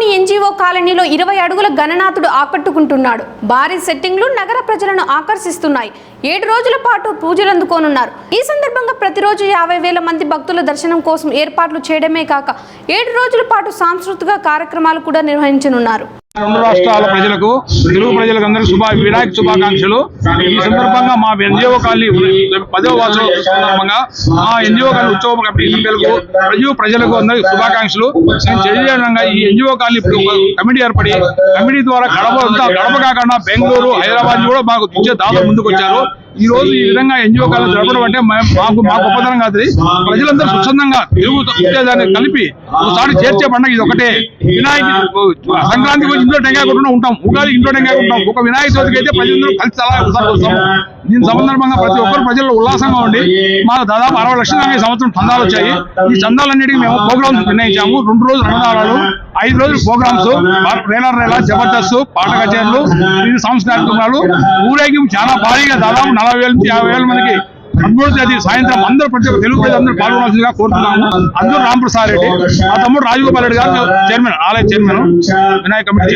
నగరంలోని ఎన్జీఓ కాలనీలో ఇరవై అడుగుల గణనాథుడు ఆకట్టుకుంటున్నాడు. భారీ సెట్టింగ్లు నగర ప్రజలను ఆకర్షిస్తున్నాయి. ఏడు రోజుల పాటు పూజలు అందుకోనున్నారు. ఈ సందర్భంగా ప్రతిరోజు యాభై వేల మంది భక్తుల దర్శనం కోసం ఏర్పాట్లు చేయడమే కాక ఏడు రోజుల పాటు సాంస్కృతిక కార్యక్రమాలు కూడా నిర్వహించనున్నారు. రెండు రాష్ట్రాల ప్రజలకు తెలుగు ప్రజలకు అందరికీ శుభా వినాయక శుభాకాంక్షలు. ఈ సందర్భంగా మా ఎన్జిఓ కాలనీ పదవ వార్షిక సందర్భంగా మా ఎన్జిఓ కాలనీ ఉత్సవ కమిటీ సభ్యులకు ప్రజలు ప్రజలకు అందరికీ శుభాకాంక్షలు. నేను తెలియజేయడంగా ఈ ఎన్జిఓ కాలనీ కమిటీ ఏర్పడి కమిటీ ద్వారా గడప గడప కాకుండా బెంగళూరు హైదరాబాద్ కూడా మాకు ఇచ్చే దాదాపు ముందుకు వచ్చారు ఈ రోజు ఈ విధంగా ఎన్జిఓ కాలనీ జరపడం అంటే మాకు మా గొప్పతనం కాదు ప్రజలందరూ స్వచ్ఛందంగా తెలుగు కలిపి ఒకసారి చేర్చే పండుగ ఇది ఒకటే. వినాయక సంక్రాంతికి వచ్చి ఇంట్లో టెంకాయ కొట్టుకుంటూ ఉంటాం ఉగాది ఇంట్లో టెంకాయ ఉంటాం ఒక వినాయక చవితికి అయితే ప్రజలందరూ కలిసి అలా వస్తాం. దీని సందర్భంగా ప్రతి ఒక్కరు ప్రజల్లో ఉల్లాసంగా ఉండి మాకు దాదాపు అరవై లక్షల ఈ సంవత్సరం చందాలు వచ్చాయి. ఈ చందాలన్నిటికీ మేము ప్రోగ్రామ్స్ నిర్ణయించాము. రెండు రోజులు అన్నదానాలు ఐదు రోజులు ప్రోగ్రామ్స్ రేలా రేలా జబర్దస్త్ పాట కచేరీలు ఇది కార్యక్రమాలు. ఊరేగింపు చాలా భారీగా దాదాపు నలభై వేల నుంచి యాభై వేల మందికి పదమూడు తేదీ సాయంత్రం అందరూ ప్రతి ఒక్క తెలుగు ప్రజలందరూ పాల్గొనాల్సిందిగా కోరుతున్నాము. అందరూ రామప్రసాద్ రెడ్డి మా తమ్ముడు రాజగోపాల్ రెడ్డి గారు చైర్మన్ ఆలయ చైర్మన్ వినాయక కమిటీ